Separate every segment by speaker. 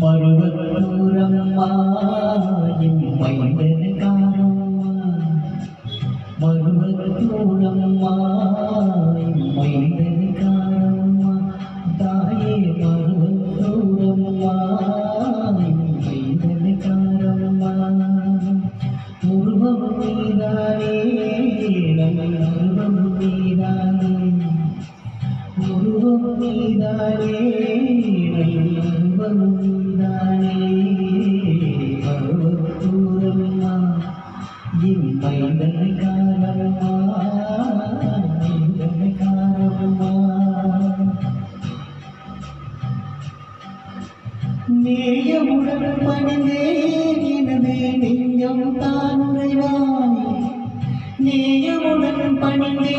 Speaker 1: மருவத்தூரம்மா மைந்தனுக்காரம்மா மருவத்தூரம்மா மைந்தனுக்காரம்மா தாயே மருவத்தூரம்மா மைந்தனுக்காரம்மா உருவம் நீதானே நம் உருவம் நீதானே உருவம் நீதானே உருவம் நீதானே பருவத்தூரம்மா என் காரம்மா மைந்தனை காரம்மா நேயமுடன் பணிந்தேன் எனது நெஞ்சம் தான் உறைவாய் நேயமுடன் பணிந்தே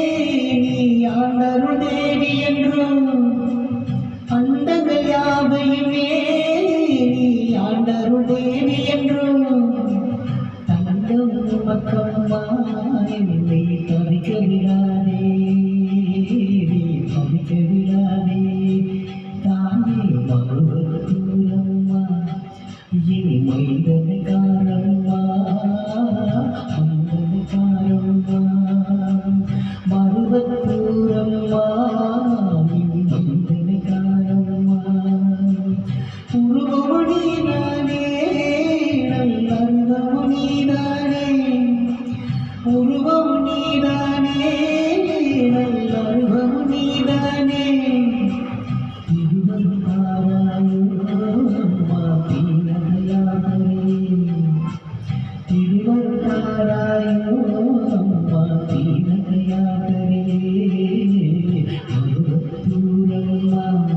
Speaker 1: மனைவி தேவி என்றும் தந்தம் மக்கம்மா என்னை தவிக்கிறார் திருவருளாராயோ